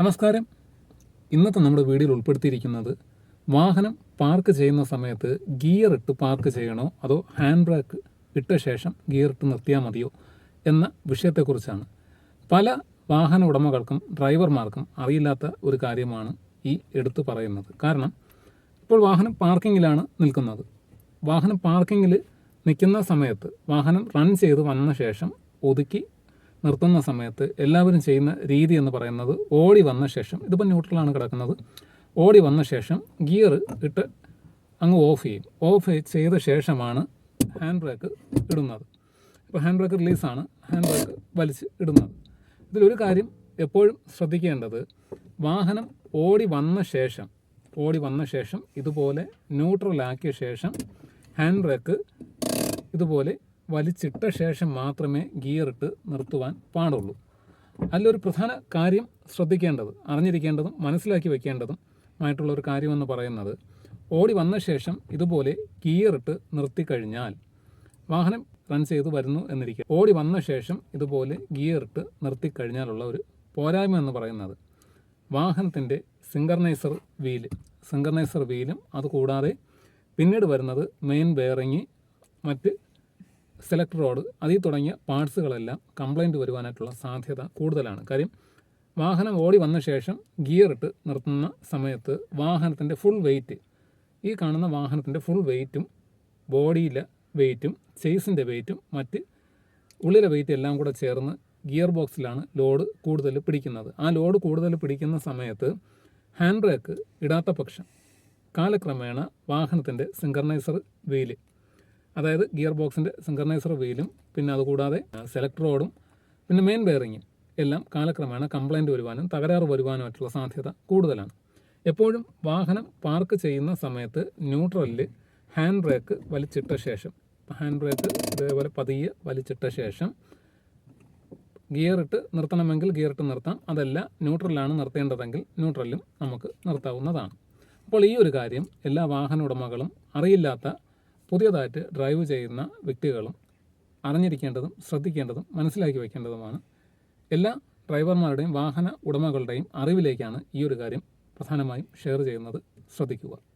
നമസ്കാരം. ഇന്നത്തെ നമ്മുടെ വീഡിയോയിൽ ഉൾപ്പെടുത്തിയിരിക്കുന്നത് വാഹനം പാർക്ക് ചെയ്യുന്ന സമയത്ത് ഗിയർ ഇട്ട് പാർക്ക് ചെയ്യണോ അതോ ഹാൻഡ് ബ്രേക്ക് ഇട്ട ശേഷം ഗിയർ ഇട്ട് നിർത്തിയാൽ മതിയോ എന്ന വിഷയത്തെക്കുറിച്ചാണ്. പല വാഹന ഉടമകൾക്കും ഡ്രൈവർമാർക്കും അറിയില്ലാത്ത ഒരു കാര്യമാണ് ഈ എടുത്തു പറയുന്നത്. കാരണം ഇപ്പോൾ വാഹനം പാർക്കിങ്ങിലാണ് നിൽക്കുന്നത്. വാഹനം പാർക്കിങ്ങിൽ നിൽക്കുന്ന സമയത്ത് വാഹനം റൺ ചെയ്ത് വന്ന ശേഷം ഒതുക്കി നിർത്തുന്ന സമയത്ത് എല്ലാവരും ചെയ്യുന്ന രീതി എന്ന് പറയുന്നത് ഓടി വന്ന ശേഷം ഇതിപ്പോൾ ന്യൂട്രലാണ് കിടക്കുന്നത്. ഓടി വന്ന ശേഷം ഗിയർ ഇട്ട് അങ്ങ് ഓഫ് ചെയ്യും. ഓഫ് ചെയ്ത ശേഷമാണ് ഹാൻഡ് ബ്രേക്ക് ഇടുന്നത്. ഇപ്പോൾ ഹാൻഡ് ബ്രേക്ക് റിലീസാണ്. ഹാൻഡ് ബ്രേക്ക് വലിച്ച് ഇടുന്നത്. ഇതിലൊരു കാര്യം എപ്പോഴും ശ്രദ്ധിക്കേണ്ടത് വാഹനം ഓടി വന്ന ശേഷം ഓടി വന്ന ശേഷം ഇതുപോലെ ന്യൂട്രലാക്കിയ ശേഷം ഹാൻഡ് ബ്രേക്ക് ഇതുപോലെ വലിച്ചിട്ട ശേഷം മാത്രമേ ഗിയർ ഇട്ട് നിർത്തുവാൻ പാടുള്ളൂ. അതിലൊരു പ്രധാന കാര്യം ശ്രദ്ധിക്കേണ്ടത് അറിഞ്ഞിരിക്കേണ്ടതും മനസ്സിലാക്കി വെക്കേണ്ടതും ആയിട്ടുള്ള ഒരു കാര്യമെന്ന് പറയുന്നത് ഓടി വന്ന ശേഷം ഇതുപോലെ ഗിയർ ഇട്ട് നിർത്തിക്കഴിഞ്ഞാൽ വാഹനം റൺ ചെയ്ത് വരുന്നു എന്നിരിക്കുക ഓടി വന്ന ശേഷം ഇതുപോലെ ഗിയർ ഇട്ട് നിർത്തിക്കഴിഞ്ഞാലുള്ള ഒരു പോരായ്മ എന്ന് പറയുന്നത് വാഹനത്തിന്റെ സിങ്കർനൈസർ വീൽ. സിങ്കർനൈസർ വീലും അതുകൂടാതെ പിന്നീട് വരുന്നത് മെയിൻ ബെയറിങ് മറ്റ് സെലക്ട് റോഡ് അതിൽ തുടങ്ങിയ പാർട്സുകളെല്ലാം കംപ്ലൈന്റ് വരുവാനായിട്ടുള്ള സാധ്യത കൂടുതലാണ്. കാര്യം വാഹനം ഓടി വന്ന ശേഷം ഗിയർ ഇട്ട് നിർത്തുന്ന സമയത്ത് വാഹനത്തിന്റെ ഫുൾ വെയിറ്റ് ഈ കാണുന്ന വാഹനത്തിന്റെ ഫുൾ വെയിറ്റും ബോഡിയിലെ വെയിറ്റും ചേസിന്റെ വെയിറ്റും മറ്റ് ഉള്ളിലെ വെയിറ്റ് എല്ലാം കൂടെ ചേർന്ന് ഗിയർ ബോക്സിലാണ് ലോഡ് കൂടുതൽ പിടിക്കുന്നത്. ആ ലോഡ് കൂടുതൽ പിടിക്കുന്ന സമയത്ത് ഹാൻഡ് ബ്രേക്ക് ഇടാത്ത പക്ഷം കാലക്രമേണ വാഹനത്തിന്റെ സിങ്കർണൈസർ വീൽ അതായത് ഗിയർ ബോക്സിന്റെ സിങ്കർണൈസർ വീലും പിന്നെ അതുകൂടാതെ സെലക്ട് റോഡും പിന്നെ മെയിൻ ബെയറിങ്ങും എല്ലാം കാലക്രമേണ കംപ്ലൈന്റ് വരുവാനും തകരാറ് വരുവാനുമായിട്ടുള്ള സാധ്യത കൂടുതലാണ്. എപ്പോഴും വാഹനം പാർക്ക് ചെയ്യുന്ന സമയത്ത് ന്യൂട്രലിൽ ഹാൻഡ് ബ്രേക്ക് വലിച്ചിട്ട ശേഷം ഹാൻഡ് ബ്രേക്ക് ഇതേപോലെ പതിയെ വലിച്ചിട്ട ശേഷം ഗിയർ ഇട്ട് നിർത്തണമെങ്കിൽ ഗിയർ ഇട്ട് നിർത്താം. അതല്ല ന്യൂട്രലാണ് നിർത്തേണ്ടതെങ്കിൽ ന്യൂട്രലിലും നമുക്ക് നിർത്താവുന്നതാണ്. അപ്പോൾ ഈ ഒരു കാര്യം എല്ലാ വാഹന ഉടമകളും അറിയില്ലാത്ത പുതിയതായിട്ട് ഡ്രൈവ് ചെയ്യുന്ന വ്യക്തികളും അറിഞ്ഞിരിക്കേണ്ടതും ശ്രദ്ധിക്കേണ്ടതും മനസ്സിലാക്കി വയ്ക്കേണ്ടതുമാണ് എല്ലാ ഡ്രൈവർമാരുടെയും വാഹന ഉടമകളുടെയും അറിവിലേക്കാണ് ഈ ഒരു കാര്യം പ്രധാനമായും ഷെയർ ചെയ്യുന്നത്. ശ്രദ്ധിക്കുക.